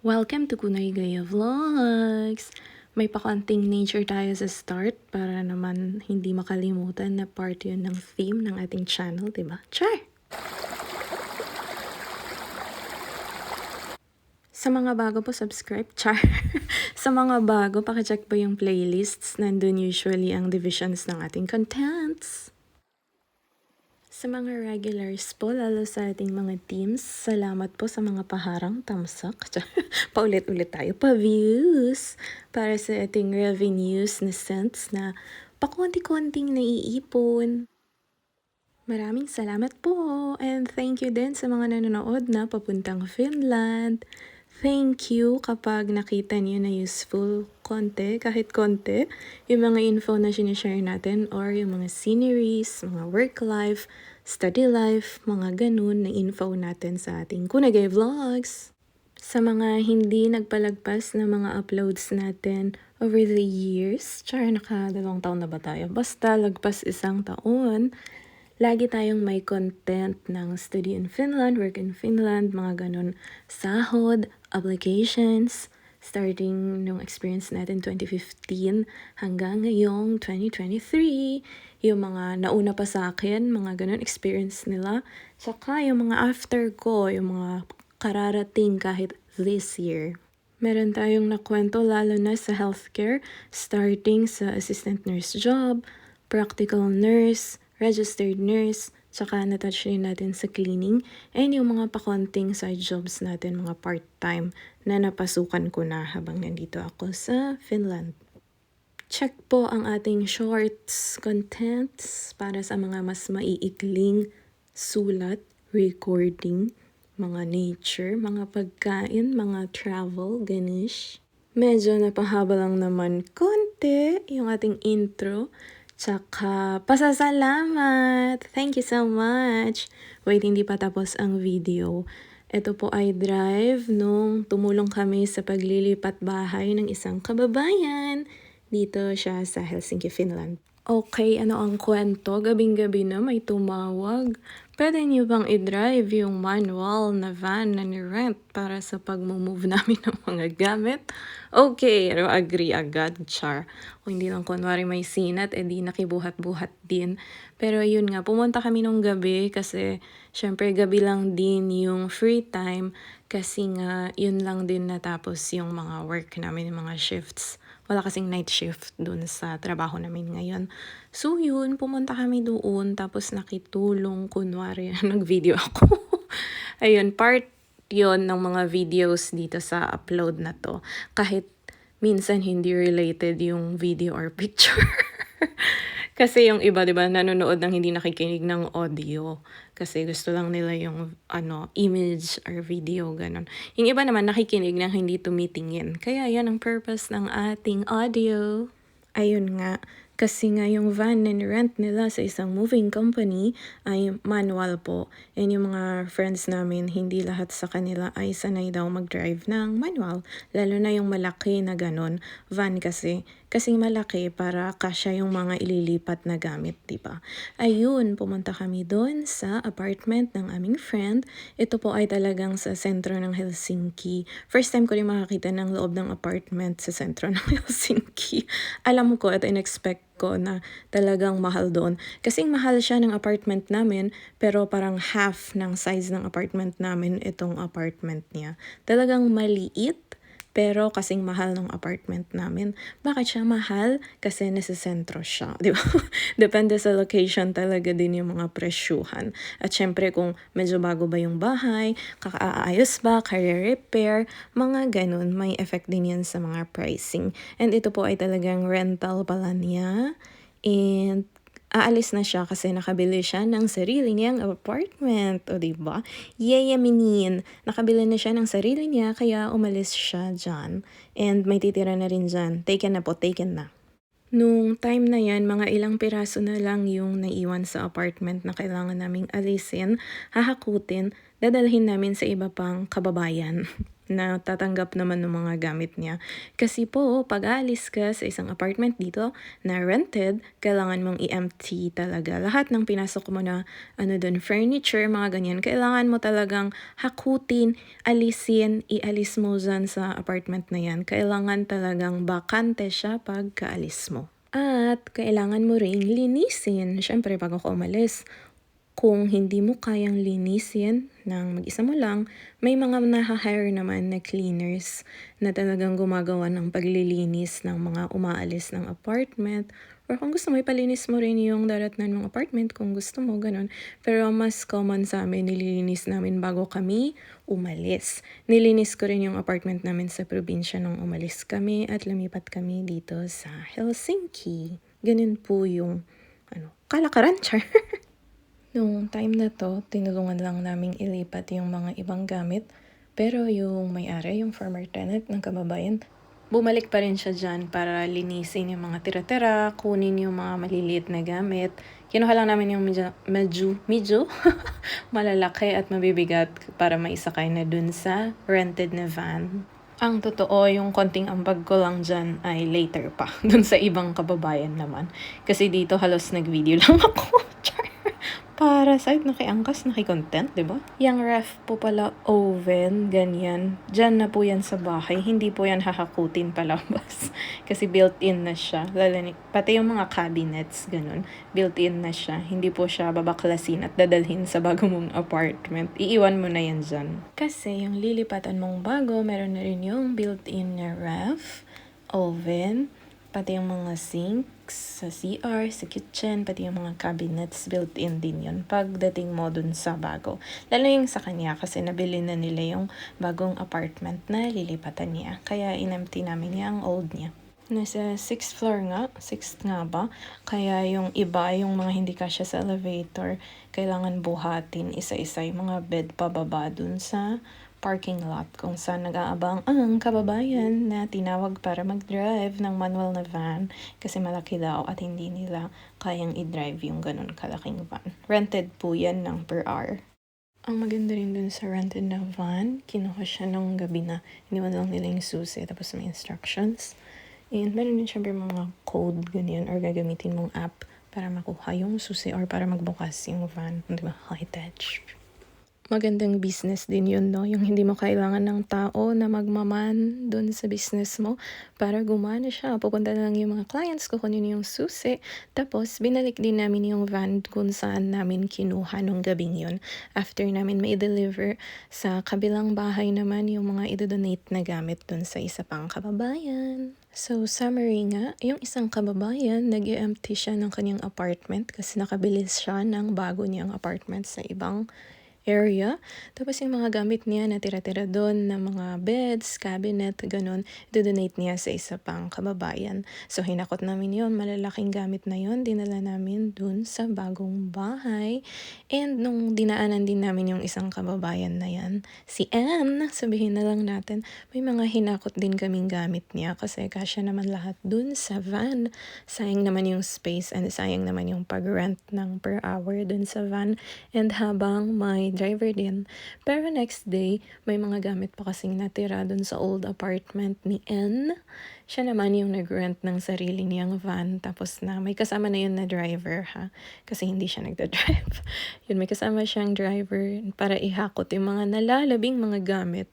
Welcome to Kunay Gaya Vlogs! May pakonting nature tayo sa start para naman hindi makalimutan na part yun ng theme ng ating channel, di ba? Char! Sa mga bago po, subscribe. Char! sa mga bago, pakicheck po yung playlists. Nandun usually ang divisions ng ating contents. Sa mga regulars po, lalo sa ating mga teams, salamat po sa mga paharang tamsak. Paulit-ulit tayo, pa-views para sa ating revenues na cents na pakonti-konting naiipon. Maraming salamat po and thank you din sa mga nanonood na papuntang Finland. Thank you kapag nakita niyo na useful konti, kahit konti, yung mga info na sinishare natin or yung mga sceneries, mga work life, study life, mga ganun na info natin sa ating Kunagay Vlogs. Sa mga hindi nagpalagpas na mga uploads natin over the years, char, nakadalawang taon na ba tayo? Basta lagpas isang taon, lagi tayong may content ng study in Finland, work in Finland, mga ganun, sahod, applications, starting nung experience natin 2015 hanggang ngayong 2023. Yung mga nauna pa sa akin, mga ganun experience nila. Tsaka yung mga after ko, yung mga kararating kahit this year. Meron tayong nakwento lalo na sa healthcare, starting sa assistant nurse job, practical nurse, registered nurse, tsaka natouch rin natin sa cleaning, and yung mga pakonting side jobs natin, mga part-time, na napasukan ko na habang nandito ako sa Finland. Check po ang ating shorts contents para sa mga mas maiikling sulat, recording, mga nature, mga pagkain, mga travel, ganish. Medyo napahaba lang naman konti yung ating intro. Tsaka, pasasalamat! Thank you so much! Wait, hindi pa tapos ang video. Ito po ay drive nung tumulong kami sa paglilipat bahay ng isang kababayan. Dito siya sa Helsinki, Finland. Okay, ano ang kwento? Gabing-gabi na may tumawag. Pwede niyo bang i-drive yung manual na van na ni-rent para sa pag-move namin ng mga gamit? Okay, ano, agree agad, char. Kung hindi lang kunwari may sinat, edi nakibuhat-buhat din. Pero yun nga, pumunta kami nung gabi kasi syempre gabi lang din yung free time kasi nga yun lang din natapos yung mga work namin, yung mga shifts. Wala kasing night shift dun sa trabaho namin ngayon. So yun, pumunta kami doon tapos nakitulong kunwari nag-video ako. Ayun, part yon ng mga videos dito sa upload na to. Kahit minsan hindi related yung video or picture. Kasi yung iba, di ba, nanonood ng hindi nakikinig ng audio. Kasi gusto lang nila yung ano, image or video, ganun. Yung iba naman nakikinig ng hindi tumitingin. Kaya yan ang purpose ng ating audio. Ayun nga, kasi nga yung van na rent nila sa isang moving company ay manual po. And yung mga friends namin, hindi lahat sa kanila ay sanay daw mag-drive ng manual. Lalo na yung malaki na ganun. Van kasi. Kasing malaki para kasya yung mga ililipat na gamit, di ba? Ayun, pumunta kami doon sa apartment ng aming friend. Ito po ay talagang sa sentro ng Helsinki. First time ko rin makakita ng loob ng apartment sa sentro ng Helsinki. Alam ko at in-expect ko na talagang mahal doon. Kasing mahal siya ng apartment namin, pero parang half ng size ng apartment namin itong apartment niya. Talagang maliit, pero kasing mahal ng apartment namin. Bakit siya mahal? Kasi nasa sentro siya, di ba? Depende sa location talaga din yung mga presyuhan. At syempre kung medyo bago ba yung bahay, kakaayos ba, career repair, mga ganun, may effect din yan sa mga pricing. And ito po ay talagang rental pala niya. And aalis na siya kasi nakabili siya ng sarili niyang apartment. O diba? Yayaminin. Nakabili na siya ng sarili niya kaya umalis siya dyan. And may titira na rin dyan. Taken na po, taken na. Nung time na yan, mga ilang piraso na lang yung naiwan sa apartment na kailangan naming alisin, hahakutin, dadalhin namin sa iba pang kababayan na tatanggap naman ng mga gamit niya. Kasi po, pag aalis ka sa isang apartment dito na rented, kailangan mong i-empty talaga. Lahat ng pinasok mo na ano dun, furniture, mga ganyan, kailangan mo talagang hakutin, alisin, ialis mo dyan sa apartment na yan. Kailangan talagang bakante siya pag kaalis mo. At kailangan mo ring linisin. Siyempre, bago ka umalis, kung hindi mo kayang linisin ng mag-isa mo lang, may mga naha-hire naman na cleaners na talagang gumagawa ng paglilinis ng mga umaalis ng apartment. Or kung gusto mo, ipalinis mo rin yung daratnan ng apartment kung gusto mo, ganun. Pero mas common sa amin, nililinis namin bago kami umalis. Nilinis ko rin yung apartment namin sa probinsya nung umalis kami at lumipat kami dito sa Helsinki. Ganun po yung ano, kalakaran, char. Nung time na to, tinulungan lang naming ilipat yung mga ibang gamit. Pero yung may-ari, yung former tenant ng kababayan, bumalik pa rin siya dyan para linisin yung mga tira-tira, kunin yung mga maliliit na gamit. Kinuha lang namin yung medyo, medyo, medyo malalaki at mabibigat para maisakay na dun sa rented na van. Ang totoo, yung konting ambag ko lang dyan ay later pa. Dun sa ibang kababayan naman. Kasi dito halos nag-video lang ako. Para side, nakiangkas, nakikontent, di ba? Yung ref po pala oven, ganyan. Diyan na po yan sa bahay. Hindi po yan hahakutin palabas. Kasi built-in na siya. Lalo ni, pati yung mga cabinets, ganun. Built-in na siya. Hindi po siya babaklasin at dadalhin sa bago mong apartment. Iiwan mo na yan dyan. Kasi yung lilipatan mong bago, meron na rin yung built-in na ref, oven, pati yung mga sinks sa CR, sa kitchen, pati yung mga cabinets built-in din yun pagdating mo dun sa bago. Lalo yung sa kanya kasi nabili na nila yung bagong apartment na lilipatan niya. Kaya inempty namin niya ang old niya. Nasa 6th floor nga, 6th nga ba? Kaya yung iba, yung mga hindi kasya sa elevator, kailangan buhatin isa-isa yung mga bed pababa dun sa parking lot kung saan nag-aabang ang kababayan na tinawag para mag-drive ng manual na van kasi malaki daw at hindi nila kayang i-drive yung ganun kalaking van. Rented po yan ng per hour. Ang maganda rin dun sa rented na van, kinuha siya nung gabi na iniwan lang nila yung susi tapos may instructions. And meron din syempre mga code ganyan or gagamitin mong app para makuha yung susi or para magbukas yung van. Di ba? High tech magandang business din yun, no? Yung hindi mo kailangan ng tao na magmaman doon sa business mo para gumana siya. Pupunta na lang yung mga clients, kukunin yung susi. Tapos, binalik din namin yung van kung saan namin kinuha nung gabing yun. After namin may deliver sa kabilang bahay naman yung mga idodonate na gamit doon sa isa pang kababayan. So, summary nga, yung isang kababayan, nag empty siya ng kanyang apartment kasi nakabilis siya ng bago niyang apartment sa ibang area. Tapos yung mga gamit niya na tira-tira doon na mga beds, cabinet, ganun, do-donate niya sa isa pang kababayan. So hinakot namin yon malalaking gamit na yon dinala namin doon sa bagong bahay. And nung dinaanan din namin yung isang kababayan na yan, si Anne, sabihin na lang natin, may mga hinakot din kaming gamit niya kasi kasya naman lahat doon sa van. Sayang naman yung space and sayang naman yung pag-rent ng per hour doon sa van. And habang may driver din. Pero next day, may mga gamit pa kasing natira dun sa old apartment ni N. Siya naman yung nag-rent ng sarili niyang van. Tapos na, may kasama na yun na driver ha. Kasi hindi siya nagda-drive. yun, may kasama siyang driver para ihakot yung mga nalalabing mga gamit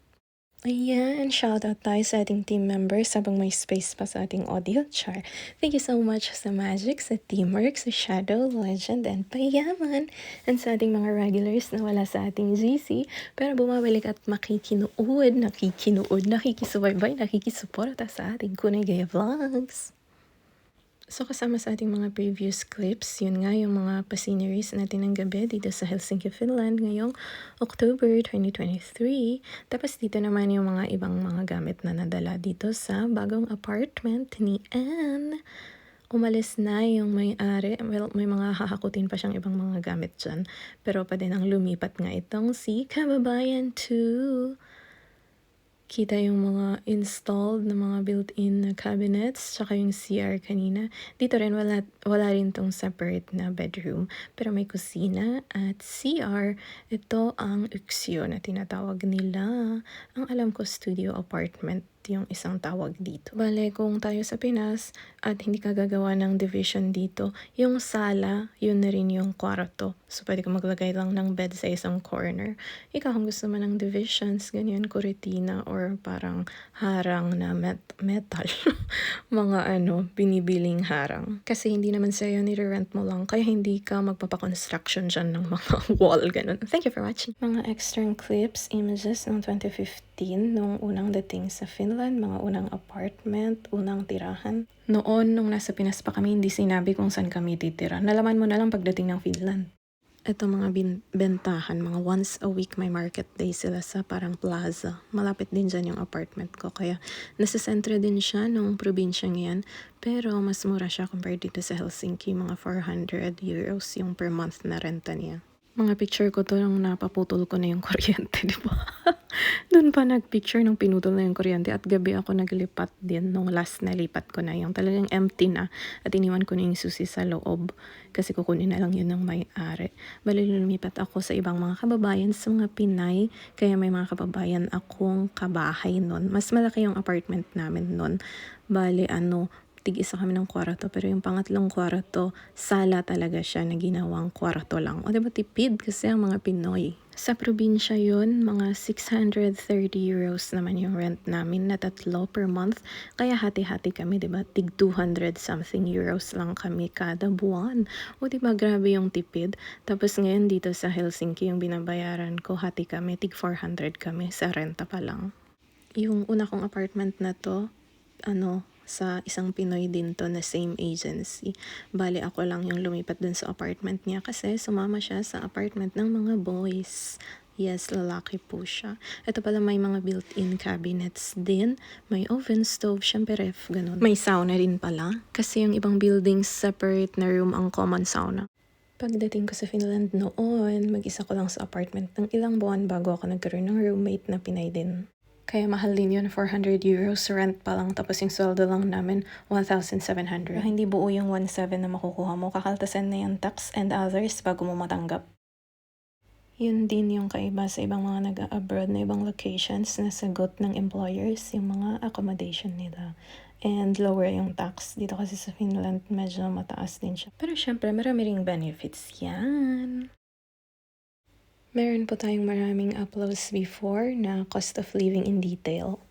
Ayan, shoutout tayo sa ating team members habang may space pa sa ating audio char. Thank you so much sa Magic, sa Teamwork, sa Shadow, Legend, and Payaman. And sa ating mga regulars na wala sa ating GC, pero bumabalik at makikinood, nakikinood, nakikisubaybay, nakikisuporta sa ating Kunay Vlogs. So kasama sa ating mga previous clips, yun nga yung mga pa-sceneries natin ng gabi dito sa Helsinki, Finland ngayong October 2023. Tapos dito naman yung mga ibang mga gamit na nadala dito sa bagong apartment ni Anne. Umalis na yung may-ari. Well, may mga hahakutin pa siyang ibang mga gamit dyan. Pero pa din ang lumipat nga itong si Kababayan 2 kita yung mga installed na mga built-in na cabinets, tsaka yung CR kanina. Dito rin wala, wala rin tong separate na bedroom, pero may kusina at CR. Ito ang Uxio na tinatawag nila. Ang alam ko, studio apartment yung isang tawag dito. Bale, kung tayo sa Pinas at hindi ka gagawa ng division dito, yung sala, yun na rin yung kwarto. So, pwede ka maglagay lang ng bed sa isang corner. Ikaw, kung gusto mo ng divisions, ganyan, kuritina, or parang harang na met- metal. Mga ano, binibiling harang. Kasi hindi naman sa'yo, nire-rent mo lang. Kaya hindi ka magpapakonstruction dyan ng mga wall, ganun. Thank you for watching. Mga extern clips, images ng 2015 nung unang dating sa Finland, mga unang apartment, unang tirahan. Noon, nung nasa Pinas pa kami, hindi sinabi kung saan kami titira. Nalaman mo na lang pagdating ng Finland. Ito mga bin- bentahan, mga once a week may market day sila sa parang plaza. Malapit din dyan yung apartment ko. Kaya nasa sentre din siya nung probinsyang yan. Pero mas mura siya compared dito sa Helsinki. Mga 400 euros yung per month na renta niya. Mga picture ko to nung napaputol ko na yung kuryente, di ba? Doon pa nagpicture nung pinutol na yung kuryente at gabi ako naglipat din nung last na lipat ko na yung talagang empty na at iniwan ko na yung susi sa loob kasi kukunin na lang yun ng may-ari. Bali lumipat ako sa ibang mga kababayan sa mga Pinay kaya may mga kababayan akong kabahay nun. Mas malaki yung apartment namin nun. Bali ano, tig-isa kami ng kwarto pero yung pangatlong kwarto, sala talaga siya na ginawang kwarto lang. O diba tipid kasi ang mga Pinoy. Sa probinsya yun, mga 630 euros naman yung rent namin na tatlo per month. Kaya hati-hati kami, diba? Tig 200 something euros lang kami kada buwan. O diba, grabe yung tipid. Tapos ngayon dito sa Helsinki, yung binabayaran ko, hati kami, tig 400 kami sa renta pa lang. Yung una kong apartment na to, ano, sa isang Pinoy din to na same agency. Bali ako lang yung lumipat dun sa apartment niya kasi sumama siya sa apartment ng mga boys. Yes, lalaki po siya. Ito pala may mga built-in cabinets din. May oven stove, syempre ref, ganun. May sauna din pala. Kasi yung ibang buildings, separate na room ang common sauna. Pagdating ko sa Finland noon, mag-isa ko lang sa apartment ng ilang buwan bago ako nagkaroon ng roommate na Pinay din. Kaya mahal din yun, 400 euros rent pa lang, tapos yung sweldo lang namin, 1,700. Hindi buo yung 1,700 na makukuha mo, kakaltasan na yung tax and others bago mo matanggap. Yun din yung kaiba sa ibang mga nag-abroad na ibang locations na sagot ng employers, yung mga accommodation nila. And lower yung tax. Dito kasi sa Finland, medyo mataas din siya. Pero syempre, marami ring benefits yan. Meron po tayong maraming uploads before na cost of living in detail.